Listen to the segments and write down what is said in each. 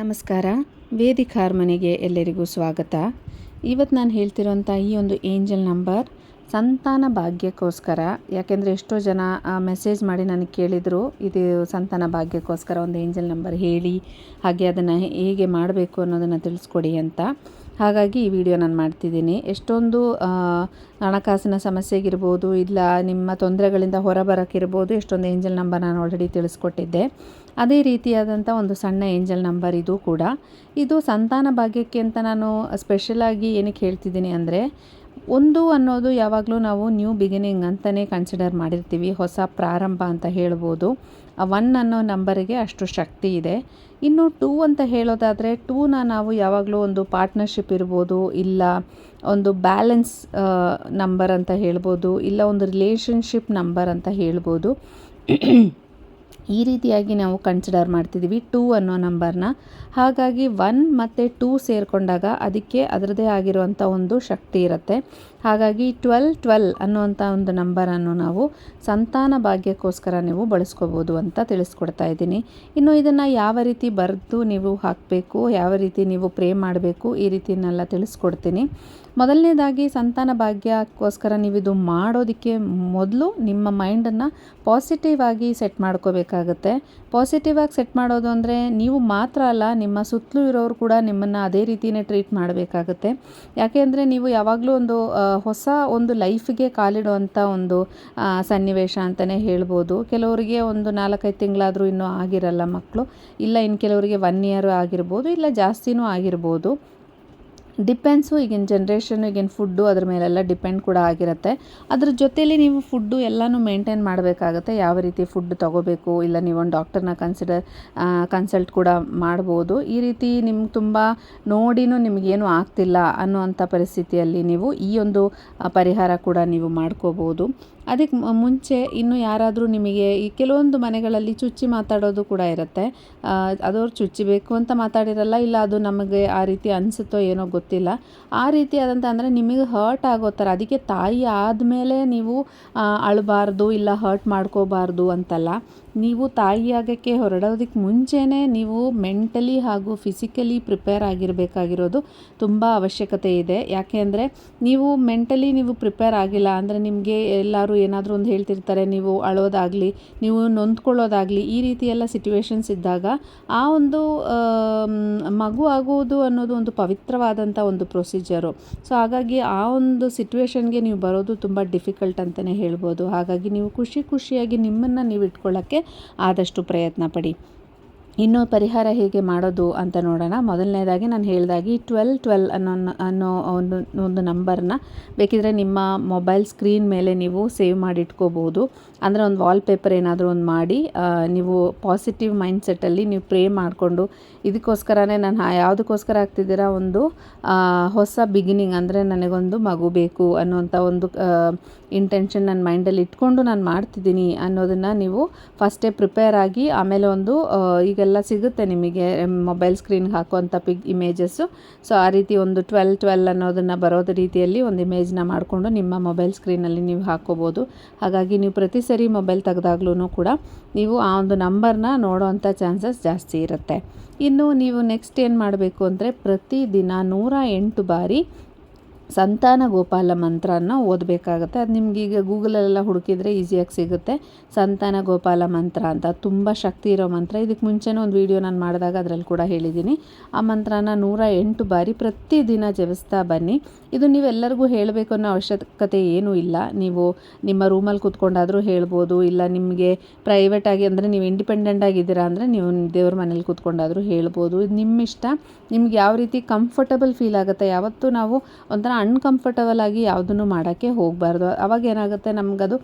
ನಮಸ್ಕಾರ. ವೇದಿಕ್ ಹಾರ್ಮನಿಗೆ ಎಲ್ಲರಿಗೂ ಸ್ವಾಗತ. ಇವತ್ತು ನಾನು ಹೇಳ್ತಿರುವಂಥ ಈ ಒಂದು ಏಂಜಲ್ ನಂಬರ್ ಸಂತಾನ ಭಾಗ್ಯಕ್ಕೋಸ್ಕರ, ಯಾಕೆಂದರೆ ಎಷ್ಟೋ ಜನ ಮೆಸೇಜ್ ಮಾಡಿ ನನಗೆ ಕೇಳಿದರು, ಇದು ಸಂತಾನ ಭಾಗ್ಯಕ್ಕೋಸ್ಕರ ಒಂದು ಏಂಜಲ್ ನಂಬರ್ ಹೇಳಿ, ಹಾಗೆ ಅದನ್ನು ಹೇಗೆ ಮಾಡಬೇಕು ಅನ್ನೋದನ್ನು ತಿಳಿಸ್ಕೊಡಿ ಅಂತ. ಹಾಗಾಗಿ ಈ ವಿಡಿಯೋ ನಾನು ಮಾಡ್ತಿದ್ದೀನಿ. ಎಷ್ಟೊಂದು ಆ, ಹಣಕಾಸಿನ ಸಮಸ್ಯೆಗಿರ್ಬೋದು ಇಲ್ಲ ನಿಮ್ಮ ತೊಂದರೆಗಳಿಂದ ಹೊರಬರೋಕ್ಕಿರ್ಬೋದು ಎಷ್ಟೊಂದು ಏಂಜಲ್ ನಂಬರ್ ನಾನು ಆಲ್ರೆಡಿ ತಿಳಿಸ್ಕೊಟ್ಟಿದ್ದೆ. ಅದೇ ರೀತಿಯಾದಂಥ ಒಂದು ಸಣ್ಣ ಏಂಜಲ್ ನಂಬರ್ ಇದು ಕೂಡ. ಇದು ಸಂತಾನ ಭಾಗ್ಯಕ್ಕೆ ಅಂತ ನಾನು ಸ್ಪೆಷಲಾಗಿ ಏನಕ್ಕೆ ಹೇಳ್ತಿದ್ದೀನಿ ಅಂದರೆ ಒಂದು ಅನ್ನೋದು ಯಾವಾಗಲೂ ನಾವು ನ್ಯೂ ಬಿಗಿನಿಂಗ್ ಅಂತಲೇ ಕನ್ಸಿಡರ್ ಮಾಡಿರ್ತೀವಿ. ಹೊಸ ಪ್ರಾರಂಭ ಅಂತ ಹೇಳ್ಬೋದು. ಒನ್ ಅನ್ನೋ ನಂಬರಿಗೆ ಅಷ್ಟು ಶಕ್ತಿ ಇದೆ. ಇನ್ನು ಟೂ ಅಂತ ಹೇಳೋದಾದರೆ ಟೂನ ನಾವು ಯಾವಾಗಲೂ ಒಂದು ಪಾರ್ಟ್ನರ್ಶಿಪ್ ಇರ್ಬೋದು, ಇಲ್ಲ ಒಂದು ಬ್ಯಾಲೆನ್ಸ್ ನಂಬರ್ ಅಂತ ಹೇಳ್ಬೋದು, ಇಲ್ಲ ಒಂದು ರಿಲೇಷನ್ಶಿಪ್ ನಂಬರ್ ಅಂತ ಹೇಳ್ಬೋದು. ಈ ರೀತಿಯಾಗಿ ನಾವು ಕನ್ಸಿಡರ್ ಮಾಡ್ತಿದ್ದೀವಿ ಟೂ ಅನ್ನೋ ನಂಬರ್ನ. ಹಾಗಾಗಿ ಒನ್ ಮತ್ತು ಟೂ ಸೇರಿಕೊಂಡಾಗ ಅದಕ್ಕೆ ಅದರದೇ ಆಗಿರುವಂಥ ಒಂದು ಶಕ್ತಿ ಇರುತ್ತೆ. ಹಾಗಾಗಿ ಟ್ವೆಲ್ ಟ್ವೆಲ್ ಅನ್ನುವಂಥ ಒಂದು ನಂಬರನ್ನು ನಾವು ಸಂತಾನ ಭಾಗ್ಯಕ್ಕೋಸ್ಕರ ನೀವು ಬಳಸ್ಕೋಬೋದು ಅಂತ ತಿಳಿಸ್ಕೊಡ್ತಾ ಇದ್ದೀನಿ. ಇನ್ನು ಇದನ್ನು ಯಾವ ರೀತಿ ಬರೆದು ನೀವು ಹಾಕಬೇಕು, ಯಾವ ರೀತಿ ನೀವು ಪ್ರೇ ಮಾಡಬೇಕು ಈ ರೀತಿನೆಲ್ಲ ತಿಳಿಸ್ಕೊಡ್ತೀನಿ. ಮೊದಲನೇದಾಗಿ ಸಂತಾನ ಭಾಗ್ಯಕ್ಕೋಸ್ಕರ ನೀವು ಇದು ಮಾಡೋದಕ್ಕೆ ಮೊದಲು ನಿಮ್ಮ ಮೈಂಡನ್ನು ಪಾಸಿಟಿವ್ ಆಗಿ ಸೆಟ್ ಮಾಡ್ಕೋಬೇಕಾಗತ್ತೆ. ಪಾಸಿಟಿವ್ ಆಗಿ ಸೆಟ್ ಮಾಡೋದು ಅಂದರೆ ನೀವು ಮಾತ್ರ ಅಲ್ಲ, ನಿಮ್ಮ ಸುತ್ತಲೂ ಇರೋರು ಕೂಡ ನಿಮ್ಮನ್ನು ಅದೇ ರೀತಿಯೇ ಟ್ರೀಟ್ ಮಾಡಬೇಕಾಗುತ್ತೆ. ಯಾಕೆ ನೀವು ಯಾವಾಗಲೂ ಒಂದು ಹೊಸ ಒಂದು ಲೈಫಿಗೆ ಕಾಲಿಡುವಂಥ ಒಂದು ಸನ್ನಿವೇಶ ಅಂತಲೇ ಹೇಳ್ಬೋದು. ಕೆಲವರಿಗೆ ಒಂದು ನಾಲ್ಕೈದು ತಿಂಗಳಾದರೂ ಇನ್ನೂ ಆಗಿರಲ್ಲ ಮಕ್ಕಳು ಇಲ್ಲ ಇನ್ನು ಕೆಲವರಿಗೆ ಒನ್ ಇಯರ್ ಆಗಿರ್ಬೋದು, ಇಲ್ಲ ಜಾಸ್ತಿನೂ ಆಗಿರ್ಬೋದು. ಡಿಪೆಂಡ್ಸು, ಈಗಿನ ಜನ್ರೇಷನ್, ಈಗಿನ ಫುಡ್ಡು ಅದ್ರ ಮೇಲೆಲ್ಲ ಡಿಪೆಂಡ್ ಕೂಡ ಆಗಿರುತ್ತೆ. ಅದ್ರ ಜೊತೇಲಿ ನೀವು ಫುಡ್ಡು ಎಲ್ಲನೂ ಮೇಂಟೈನ್ ಮಾಡಬೇಕಾಗತ್ತೆ. ಯಾವ ರೀತಿ ಫುಡ್ ತೊಗೋಬೇಕು, ಇಲ್ಲ ನೀವು ಒಂದು ಡಾಕ್ಟರ್ನ ಕನ್ಸಿಡರ್ ಕನ್ಸಲ್ಟ್ ಕೂಡ ಮಾಡ್ಬೋದು. ಈ ರೀತಿ ನಿಮ್ಗೆ ತುಂಬ ನೋಡಿನೂ ನಿಮಗೇನು ಆಗ್ತಿಲ್ಲ ಅನ್ನುವಂಥ ಪರಿಸ್ಥಿತಿಯಲ್ಲಿ ನೀವು ಈ ಒಂದು ಪರಿಹಾರ ಕೂಡ ನೀವು ಮಾಡ್ಕೋಬೋದು. ಅದಕ್ಕೆ ಮುಂಚೆ ಇನ್ನು ಯಾರಾದರೂ ನಿಮಗೆ ಈ ಕೆಲವೊಂದು ಮನೆಗಳಲ್ಲಿ ಚುಚ್ಚಿ ಮಾತಾಡೋದು ಕೂಡ ಇರುತ್ತೆ. ಅದವ್ರು ಚುಚ್ಚಬೇಕು ಅಂತ ಮಾತಾಡಿರಲ್ಲ, ಇಲ್ಲ ಅದು ನಮಗೆ ಆ ರೀತಿ ಅನಿಸುತ್ತೋ ಏನೋ ಗೊತ್ತಿಲ್ಲ. ಆ ರೀತಿ ಆದಂಥ ಅಂದರೆ ನಿಮಗೆ ಹರ್ಟ್ ಆಗೋ ಥರ, ಅದಕ್ಕೆ ತಾಯಿ ಆದಮೇಲೆ ನೀವು ಅಳಬಾರ್ದು ಇಲ್ಲ ಹರ್ಟ್ ಮಾಡ್ಕೋಬಾರ್ದು ಅಂತಲ್ಲ. ನೀವು ತಾಯಿಯಾಗಕ್ಕೆ ಹೊರಡೋದಕ್ಕೆ ಮುಂಚೆನೇ ನೀವು ಮೆಂಟಲಿ ಹಾಗೂ ಫಿಸಿಕಲಿ ಪ್ರಿಪೇರ್ ಆಗಿರಬೇಕಾಗಿರೋದು ತುಂಬ ಅವಶ್ಯಕತೆ ಇದೆ. ಯಾಕೆ ಅಂದರೆ ನೀವು ಮೆಂಟಲಿ ನೀವು ಪ್ರಿಪೇರ್ ಆಗಿಲ್ಲ ಅಂದರೆ ನಿಮಗೆ ಎಲ್ಲರೂ ಏನಾದರೂ ಒಂದು ಹೇಳ್ತಿರ್ತಾರೆ, ನೀವು ಅಳೋದಾಗಲಿ, ನೀವು ನೊಂದ್ಕೊಳ್ಳೋದಾಗಲಿ, ಈ ರೀತಿ ಎಲ್ಲ ಸಿಚುವೇಶನ್ಸ್ ಇದ್ದಾಗ ಆ ಒಂದು ಮಗು ಆಗುವುದು ಅನ್ನೋದು ಒಂದು ಪವಿತ್ರವಾದಂಥ ಒಂದು ಪ್ರೊಸೀಜರು ಸೊ ಹಾಗಾಗಿ ಆ ಒಂದು ಸಿಚುವೇಶನ್ಗೆ ನೀವು ಬರೋದು ತುಂಬ ಡಿಫಿಕಲ್ಟ್ ಅಂತಲೇ ಹೇಳ್ಬೋದು. ಹಾಗಾಗಿ ನೀವು ಖುಷಿ ಖುಷಿಯಾಗಿ ನಿಮ್ಮನ್ನು ನೀವು ಇಟ್ಕೊಳ್ಳೋಕ್ಕೆ ಆದಷ್ಟು ಪ್ರಯತ್ನ ಪಡಿ. ಇನ್ನು ಪರಿಹಾರ ಹೇಗೆ ಮಾಡೋದು ಅಂತ ನೋಡೋಣ. ಮೊದಲನೇದಾಗಿ ನಾನು ಹೇಳಿದಾಗಿ ಟ್ವೆಲ್ ಟ್ವೆಲ್ ಅನ್ನೋ ಅನ್ನೋ ಒಂದು ಒಂದು ನಂಬರ್ನ ಬೇಕಿದ್ರೆ ನಿಮ್ಮ ಮೊಬೈಲ್ ಸ್ಕ್ರೀನ್ ಮೇಲೆ ನೀವು ಸೇವ್ ಮಾಡಿ ಇಟ್ಕೋಬೋದು ಅಂದರೆ ಒಂದು ವಾಲ್ಪೇಪರ್ ಏನಾದರೂ ಒಂದು ಮಾಡಿ ನೀವು ಪಾಸಿಟಿವ್ ಮೈಂಡ್ಸೆಟ್ಟಲ್ಲಿ ನೀವು ಪ್ರೇ ಮಾಡಿಕೊಂಡು ಇದಕ್ಕೋಸ್ಕರನೇ ನಾನು ಯಾವುದಕ್ಕೋಸ್ಕರ ಆಗ್ತಿದ್ದೀರಾ? ಒಂದು ಹೊಸ ಬಿಗಿನಿಂಗ್ ಅಂದರೆ ನನಗೊಂದು ಮಗು ಬೇಕು ಅನ್ನುವಂಥ ಒಂದು ಇಂಟೆನ್ಷನ್ ನನ್ನ ಮೈಂಡಲ್ಲಿ ಇಟ್ಕೊಂಡು ನಾನು ಮಾಡ್ತಿದ್ದೀನಿ ಅನ್ನೋದನ್ನು ನೀವು ಫಸ್ಟೇ ಪ್ರಿಪೇರ್ ಆಗಿ ಆಮೇಲೆ ಒಂದು ಈಗೆಲ್ಲ ಸಿಗುತ್ತೆ ನಿಮಗೆ ಮೊಬೈಲ್ ಸ್ಕ್ರೀನ್ಗೆ ಹಾಕುವಂಥ ಪಿಗ್ ಇಮೇಜಸ್ಸು ಸೊ ಆ ರೀತಿ ಒಂದು ಟ್ವೆಲ್ ಟ್ವೆಲ್ ಅನ್ನೋದನ್ನು ಬರೋದ ರೀತಿಯಲ್ಲಿ ಒಂದು ಇಮೇಜ್ನ ಮಾಡಿಕೊಂಡು ನಿಮ್ಮ ಮೊಬೈಲ್ ಸ್ಕ್ರೀನಲ್ಲಿ ನೀವು ಹಾಕ್ಕೋಬೋದು ಹಾಗಾಗಿ ನೀವು ಪ್ರತಿ ಸರಿ ಮೊಬೈಲ್ ತೆಗೆದಾಗ್ಲೂ ಕೂಡ ನೀವು ಆ ಒಂದು ನಂಬರ್ನ ನೋಡೋವಂಥ ಚಾನ್ಸಸ್ ಜಾಸ್ತಿ ಇರುತ್ತೆ. ಇನ್ನು ನೀವು ನೆಕ್ಸ್ಟ್ ಏನು ಮಾಡಬೇಕು ಅಂದರೆ ಪ್ರತಿದಿನ ನೂರ ಎಂಟು ಬಾರಿ ಸಂತಾನ ಗೋಪಾಲ ಮಂತ್ರನ ಓದಬೇಕಾಗುತ್ತೆ. ಅದು ನಿಮ್ಗೆ ಈಗ ಗೂಗಲಲ್ಲೆಲ್ಲ ಹುಡುಕಿದ್ರೆ ಈಸಿಯಾಗಿ ಸಿಗುತ್ತೆ. ಸಂತಾನ ಗೋಪಾಲ ಮಂತ್ರ ಅಂತ ತುಂಬ ಶಕ್ತಿ ಇರೋ ಮಂತ್ರ. ಇದಕ್ಕೆ ಮುಂಚೆನೇ ಒಂದು ವಿಡಿಯೋ ನಾನು ಮಾಡಿದಾಗ ಅದರಲ್ಲಿ ಕೂಡ ಹೇಳಿದ್ದೀನಿ. ಆ ಮಂತ್ರನ ನೂರ ಎಂಟು ಬಾರಿ ಪ್ರತಿದಿನ ಜಪಿಸ್ತಾ ಬನ್ನಿ. ಇದು ನೀವೆಲ್ಲರಿಗೂ ಹೇಳಬೇಕು ಅನ್ನೋ ಅವಶ್ಯಕತೆ ಏನೂ ಇಲ್ಲ. ನೀವು ನಿಮ್ಮ ರೂಮಲ್ಲಿ ಕೂತ್ಕೊಂಡಾದರೂ ಹೇಳ್ಬೋದು, ಇಲ್ಲ ನಿಮಗೆ ಪ್ರೈವೇಟಾಗಿ ಅಂದರೆ ನೀವು ಇಂಡಿಪೆಂಡೆಂಟ್ ಆಗಿದ್ದೀರಾ ಅಂದರೆ ನೀವು ದೇವ್ರ ಮನೇಲಿ ಕೂತ್ಕೊಂಡಾದರೂ ಹೇಳ್ಬೋದು. ಇದು ನಿಮ್ಮ ಇಷ್ಟ ನಿಮ್ಗೆ ಯಾವ ರೀತಿ ಕಂಫರ್ಟಬಲ್ ಫೀಲ್ ಆಗುತ್ತೆ ಯಾವತ್ತೂ ನಾವು ಒಂಥರ ಅನ್ಕಂಫರ್ಟಬಲ್ ಆಗಿ ಯಾವುದನ್ನು ಮಾಡೋಕ್ಕೆ ಹೋಗಬಾರ್ದು. ಅವಾಗ ಏನಾಗುತ್ತೆ? ನಮಗದು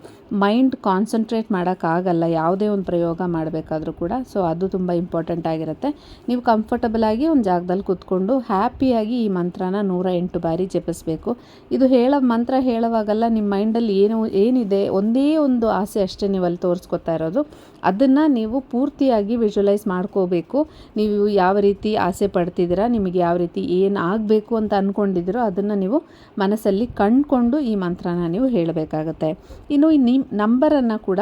ಮೈಂಡ್ ಕಾನ್ಸಂಟ್ರೇಟ್ ಮಾಡೋಕ್ಕಾಗಲ್ಲ ಯಾವುದೇ ಒಂದು ಪ್ರಯೋಗ ಮಾಡಬೇಕಾದ್ರೂ ಕೂಡ. ಸೊ ಅದು ತುಂಬ ಇಂಪಾರ್ಟೆಂಟ್ ಆಗಿರುತ್ತೆ. ನೀವು ಕಂಫರ್ಟಬಲ್ ಆಗಿ ಒಂದು ಜಾಗದಲ್ಲಿ ಕೂತ್ಕೊಂಡು ಹ್ಯಾಪಿಯಾಗಿ ಈ ಮಂತ್ರನ ನೂರ ಎಂಟು ಬಾರಿ ಜಪಿಸ್ಬೇಕು. ಇದು ಹೇಳೋ ಮಂತ್ರ ಹೇಳೋವಾಗಲ್ಲ ನಿಮ್ಮ ಮೈಂಡಲ್ಲಿ ಏನು, ಏನಿದೆ? ಒಂದೇ ಒಂದು ಆಸೆ ಅಷ್ಟೇ ನೀವು ಅಲ್ಲಿ ತೋರಿಸ್ಕೊತಾ ಇರೋದು. ಅದನ್ನು ನೀವು ಪೂರ್ತಿಯಾಗಿ ವಿಜುವಲೈಸ್ ಮಾಡ್ಕೋಬೇಕು. ನೀವು ಯಾವ ರೀತಿ ಆಸೆ ಪಡ್ತಿದ್ದೀರಾ, ನಿಮಗೆ ಯಾವ ರೀತಿ ಏನು ಆಗಬೇಕು ಅಂತ ಅಂದ್ಕೊಂಡಿದ್ದೀರೋ ಅದನ್ನು ನೀವು ಮನಸ್ಸಲ್ಲಿ ಕಂಡುಕೊಂಡು ಈ ಮಂತ್ರನ ನೀವು ಹೇಳಬೇಕಾಗತ್ತೆ. ಇನ್ನು ಈ ನಿಮ್ಮ ನಂಬರನ್ನು ಕೂಡ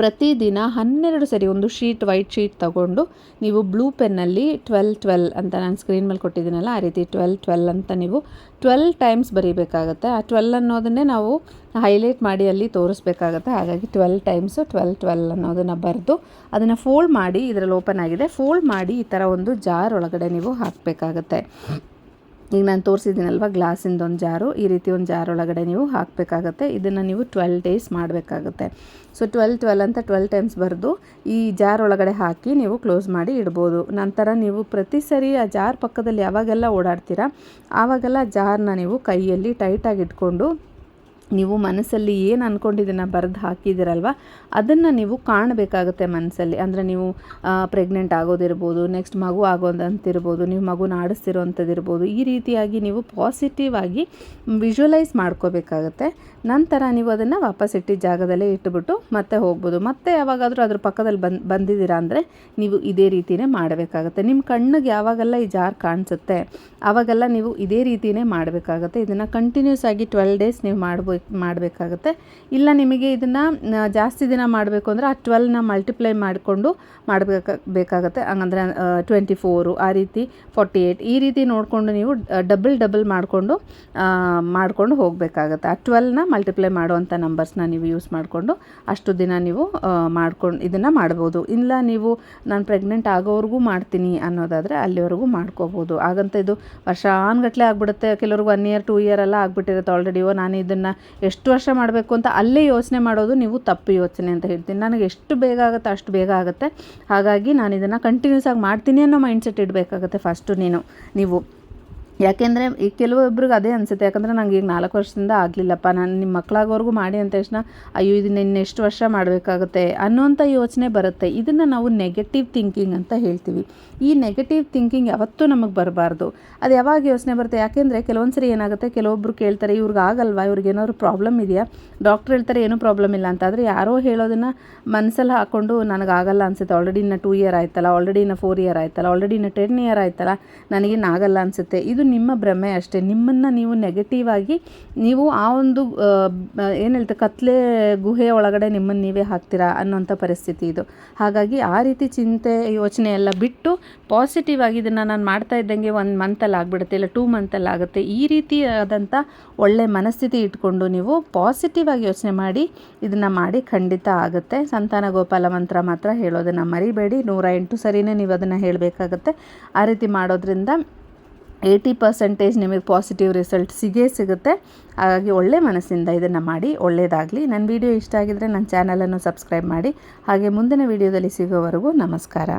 ಪ್ರತಿದಿನ ಹನ್ನೆರಡು ಸರಿ ಒಂದು ಶೀಟ್, ವೈಟ್ ಶೀಟ್ ತಗೊಂಡು ನೀವು ಬ್ಲೂ ಪೆನ್ನಲ್ಲಿ ಟ್ವೆಲ್ ಟ್ವೆಲ್ ಅಂತ ನಾನು ಸ್ಕ್ರೀನ್ ಮೇಲೆ ಕೊಟ್ಟಿದ್ದೀನಲ್ಲ, ಆ ರೀತಿ ಟ್ವೆಲ್ ಟ್ವೆಲ್ ಅಂತ ನೀವು ಟ್ವೆಲ್ ಟೈಮ್ಸ್ ಬರೀಬೇಕಾಗತ್ತೆ. ಆ ಟ್ವೆಲ್ ಅನ್ನೋದನ್ನೇ ನಾವು ಹೈಲೈಟ್ ಮಾಡಿ ಅಲ್ಲಿ ತೋರಿಸ್ಬೇಕಾಗತ್ತೆ. ಹಾಗಾಗಿ ಟ್ವೆಲ್ ಟೈಮ್ಸು ಟ್ವೆಲ್ ಟ್ವೆಲ್ ಅನ್ನೋದನ್ನು ಬರೆದು ಅದನ್ನು ಫೋಲ್ಡ್ ಮಾಡಿ, ಇದರಲ್ಲಿ ಓಪನ್ ಆಗಿದೆ, ಫೋಲ್ಡ್ ಮಾಡಿ ಈ ಥರ ಒಂದು ಜಾರ್ ಒಳಗಡೆ ನೀವು ಹಾಕಬೇಕಾಗತ್ತೆ. ಈಗ ನಾನು ತೋರಿಸಿದ್ದೀನಲ್ವ ಗ್ಲಾಸಿಂದ ಒಂದು ಜಾರು. ಈ ರೀತಿ ಒಂದು ಜಾರ್ ಒಳಗಡೆ ನೀವು ಹಾಕಬೇಕಾಗತ್ತೆ. ಇದನ್ನು ನೀವು ಟ್ವೆಲ್ ಡೇಸ್ ಮಾಡಬೇಕಾಗತ್ತೆ. ಸೊ ಟ್ವೆಲ್ ಟ್ವೆಲ್ ಅಂತ ಟ್ವೆಲ್ ಟೈಮ್ಸ್ ಬರೆದು ಈ ಜಾರ್ ಒಳಗಡೆ ಹಾಕಿ ನೀವು ಕ್ಲೋಸ್ ಮಾಡಿ ಇಡ್ಬೋದು. ನಂತರ ನೀವು ಪ್ರತಿ ಸರಿ ಆ ಜಾರ್ ಪಕ್ಕದಲ್ಲಿ ಯಾವಾಗೆಲ್ಲ ಓಡಾಡ್ತೀರಾ, ಆವಾಗೆಲ್ಲ ಜಾರ್ನ ನೀವು ಕೈಯಲ್ಲಿ ಟೈಟಾಗಿ ಇಟ್ಕೊಂಡು ನೀವು ಮನಸ್ಸಲ್ಲಿ ಏನು ಅಂದ್ಕೊಂಡಿದ್ದನ್ನು ಬರೆದು ಹಾಕಿದ್ದೀರಲ್ವ? ಅದನ್ನು ನೀವು ಕಾಣಬೇಕಾಗುತ್ತೆ ಮನಸ್ಸಲ್ಲಿ. ಅಂದರೆ ನೀವು ಪ್ರೆಗ್ನೆಂಟ್ ಆಗೋದಿರ್ಬೋದು ನೆಕ್ಸ್ಟ್ ಮಗು ಆಗೋದಂತಿರ್ಬೋದು, ನೀವು ಮಗುನ ಆಡಿಸ್ತಿರೋವಂಥದ್ದಿರ್ಬೋದು ಈ ರೀತಿಯಾಗಿ ನೀವು ಪಾಸಿಟಿವ್ ಆಗಿ ವಿಜುವಲೈಸ್ ಮಾಡ್ಕೋಬೇಕಾಗತ್ತೆ. ನಂತರ ನೀವು ಅದನ್ನು ವಾಪಸ್ ಇಟ್ಟಿದ್ದ ಜಾಗದಲ್ಲೇ ಇಟ್ಟುಬಿಟ್ಟು ಮತ್ತೆ ಹೋಗ್ಬೋದು. ಮತ್ತೆ ಯಾವಾಗಾದರೂ ಅದ್ರ ಪಕ್ಕದಲ್ಲಿ ಬಂದು, ಬಂದಿದ್ದೀರಾ ಅಂದರೆ ನೀವು ಇದೇ ರೀತಿಯೇ ಮಾಡಬೇಕಾಗತ್ತೆ. ನಿಮ್ಮ ಕಣ್ಣಿಗೆ ಯಾವಾಗೆಲ್ಲ ಈ ಜಾರ್ ಕಾಣಿಸುತ್ತೆ ಆವಾಗೆಲ್ಲ ನೀವು ಇದೇ ರೀತಿಯೇ ಮಾಡಬೇಕಾಗತ್ತೆ. ಇದನ್ನು ಕಂಟಿನ್ಯೂಸ್ ಆಗಿ ಟ್ವೆಲ್ ಡೇಸ್ ನೀವು ಮಾಡ್ಬೇಕು ಮಾಡಬೇಕಾಗತ್ತೆ. ಇಲ್ಲ ನಿಮಗೆ ಇದನ್ನು ಜಾಸ್ತಿ ದಿನ ಮಾಡಬೇಕು ಅಂದರೆ ಆ ಟ್ವೆಲ್ನ ಮಲ್ಟಿಪ್ಲೈ ಮಾಡಿಕೊಂಡು ಮಾಡಬೇಕಾ ಬೇಕಾಗತ್ತೆ ಹಂಗಂದ್ರೆ ಟ್ವೆಂಟಿ ಫೋರು ಆ ರೀತಿ ಫಾರ್ಟಿ ಏಯ್ಟ್ ಈ ರೀತಿ ನೋಡಿಕೊಂಡು ನೀವು ಡಬಲ್ ಡಬಲ್ ಮಾಡಿಕೊಂಡು ಮಾಡಿಕೊಂಡು ಹೋಗಬೇಕಾಗತ್ತೆ. ಆ ಟ್ವೆಲ್ನ ಮಲ್ಟಿಪ್ಲೈ ಮಾಡುವಂಥ ನಂಬರ್ಸ್ನ ನೀವು ಯೂಸ್ ಮಾಡಿಕೊಂಡು ಅಷ್ಟು ದಿನ ನೀವು ಮಾಡ್ಕೊಂಡು ಇದನ್ನು ಮಾಡ್ಬೋದು. ಇಲ್ಲ ನೀವು ನಾನು ಪ್ರೆಗ್ನೆಂಟ್ ಆಗೋವರೆಗೂ ಮಾಡ್ತೀನಿ ಅನ್ನೋದಾದರೆ ಅಲ್ಲಿವರೆಗೂ ಮಾಡ್ಕೋಬೋದು. ಹಾಗಂತ ಇದು ವರ್ಷಾನ್ಗಟ್ಲೆ ಆಗಿಬಿಡುತ್ತೆ. ಕೆಲವ್ರಿಗೆ ಒನ್ ಇಯರ್ ಟೂ ಇಯರ್ ಎಲ್ಲ ಆಗಿಬಿಟ್ಟಿರುತ್ತೆ ಆಲ್ರೆಡಿ ಓ, ನಾನು ಇದನ್ನು ಎಷ್ಟು ವರ್ಷ ಮಾಡಬೇಕು ಅಂತ ಅಲ್ಲೇ ಯೋಚನೆ ಮಾಡೋದು ನೀವು ತಪ್ಪು ಯೋಚನೆ ಅಂತ ಹೇಳ್ತೀನಿ. ನನಗೆ ಎಷ್ಟು ಬೇಗ ಆಗುತ್ತೆ ಅಷ್ಟು ಬೇಗ ಆಗುತ್ತೆ. ಹಾಗಾಗಿ ನಾನು ಇದನ್ನು ಕಂಟಿನ್ಯೂಸ್ ಆಗಿ ಮಾಡ್ತೀನಿ ಅನ್ನೋ ಮೈಂಡ್ಸೆಟ್ ಇಡಬೇಕಾಗುತ್ತೆ ಫಸ್ಟು ನೀನು, ನೀವು. ಯಾಕೆಂದರೆ ಈ ಕೆಲವೊಬ್ರಿಗೆ ಅದೇ ಅನಿಸುತ್ತೆ. ಯಾಕಂದರೆ ನಂಗೆ ಈಗ ನಾಲ್ಕು ವರ್ಷದಿಂದ ಆಗಲಿಲ್ಲಪ್ಪ. ನಾನು ನಿಮ್ಮ ಮಕ್ಕಳಾಗೋವರೆಗೂ ಮಾಡಿ ಅಂತ ತಕ್ಷಣ ಅಯ್ಯೋ, ಇದನ್ನ ಇನ್ನೆಷ್ಟು ವರ್ಷ ಮಾಡಬೇಕಾಗುತ್ತೆ ಅನ್ನೋಂಥ ಯೋಚನೆ ಬರುತ್ತೆ. ಇದನ್ನು ನಾವು ನೆಗೆಟಿವ್ ಥಿಂಕಿಂಗ್ ಅಂತ ಹೇಳ್ತೀವಿ. ಈ ನೆಗೆಟಿವ್ ಥಿಂಕಿಂಗ್ ಯಾವತ್ತೂ ನಮಗೆ ಬರಬಾರ್ದು. ಅದು ಯಾವಾಗ ಯೋಚನೆ ಬರುತ್ತೆ? ಯಾಕೆಂದರೆ ಕೆಲವೊಂದು ಸರಿ ಏನಾಗುತ್ತೆ? ಕೆಲವೊಬ್ರು ಕೇಳ್ತಾರೆ, ಇವ್ರಿಗೆ ಆಗಲ್ವಾ? ಇವ್ರಿಗೆ ಏನಾದ್ರು ಪ್ರಾಬ್ಲಮ್ ಇದೆಯಾ? ಡಾಕ್ಟ್ರ್ ಹೇಳ್ತಾರೆ, ಏನೂ ಪ್ರಾಬ್ಲಮ್ ಇಲ್ಲ ಅಂತ. ಆದರೆ ಯಾರೋ ಹೇಳೋದನ್ನು ಮನಸ್ಸಲ್ಲಿ ಹಾಕ್ಕೊಂಡು ನನಗಾಗಲ್ಲ ಅನಿಸುತ್ತೆ. ಆಲ್ರೆಡಿ ಇನ್ನು ಟೂ ಇಯರ್ ಆಯ್ತಲ್ಲ ಆಲ್ರೆಡಿ ಇನ್ನು ಫೋರ್ ಇಯರ್ ಆಯ್ತಲ್ಲ ಆಲ್ರೆಡಿ ಇನ್ನು ಟೆನ್ ಇಯರ್ ಆಯ್ತಲ್ಲ, ನನಗೇನು ಆಗಲ್ಲ ಅನಿಸುತ್ತೆ. ಇದು ನಿಮ್ಮ ಭ್ರಮೆ ಅಷ್ಟೇ. ನಿಮ್ಮನ್ನು ನೀವು ನೆಗೆಟಿವ್ ಆಗಿ ನೀವು ಆ ಒಂದು ಏನು ಹೇಳ್ತಾರೆ ಕತ್ಲೆ ಗುಹೆ ಒಳಗಡೆ ನಿಮ್ಮನ್ನು ನೀವೇ ಹಾಕ್ತೀರಾ ಅನ್ನೋಂಥ ಪರಿಸ್ಥಿತಿ ಇದು. ಹಾಗಾಗಿ ಆ ರೀತಿ ಚಿಂತೆ, ಯೋಚನೆ ಎಲ್ಲ ಬಿಟ್ಟು ಪಾಸಿಟಿವ್ ಆಗಿ ಇದನ್ನು ನಾನು ಮಾಡ್ತಾ ಇದ್ದಂಗೆ ಒಂದು ಮಂತಲ್ಲಿ ಆಗಿಬಿಡುತ್ತೆ ಇಲ್ಲ ಟೂ ಮಂತಲ್ಲಿ ಆಗುತ್ತೆ. ಈ ರೀತಿಯಾದಂಥ ಒಳ್ಳೆ ಮನಸ್ಥಿತಿ ಇಟ್ಕೊಂಡು ನೀವು ಪಾಸಿಟಿವ್ ಆಗಿ ಯೋಚನೆ ಮಾಡಿ ಇದನ್ನು ಮಾಡಿ ಖಂಡಿತ ಆಗುತ್ತೆ. ಸಂತಾನ ಗೋಪಾಲ ಮಂತ್ರ ಮಾತ್ರ ಹೇಳೋದನ್ನು ಮರಿಬೇಡಿ. ನೂರ ಎಂಟು ಸರಿನೇ ನೀವು ಅದನ್ನು ಹೇಳಬೇಕಾಗತ್ತೆ. ಆ ರೀತಿ ಮಾಡೋದ್ರಿಂದ ಏಯ್ಟಿ ಪರ್ಸೆಂಟೇಜ್ ನಿಮಗೆ ಪಾಸಿಟಿವ್ ರಿಸಲ್ಟ್ ಸಿಗೇ ಸಿಗುತ್ತೆ. ಹಾಗಾಗಿ ಒಳ್ಳೆ ಮನಸ್ಸಿಂದ ಇದನ್ನು ಮಾಡಿ ಒಳ್ಳೆಯದಾಗಲಿ ನನ್ನ ವಿಡಿಯೋ ಇಷ್ಟ ಆಗಿದರೆ ನನ್ನ ಚಾನಲನ್ನು ಸಬ್ಸ್ಕ್ರೈಬ್ ಮಾಡಿ. ಹಾಗೆ ಮುಂದಿನ ವಿಡಿಯೋದಲ್ಲಿ ಸಿಗೋವರೆಗೂ ನಮಸ್ಕಾರ.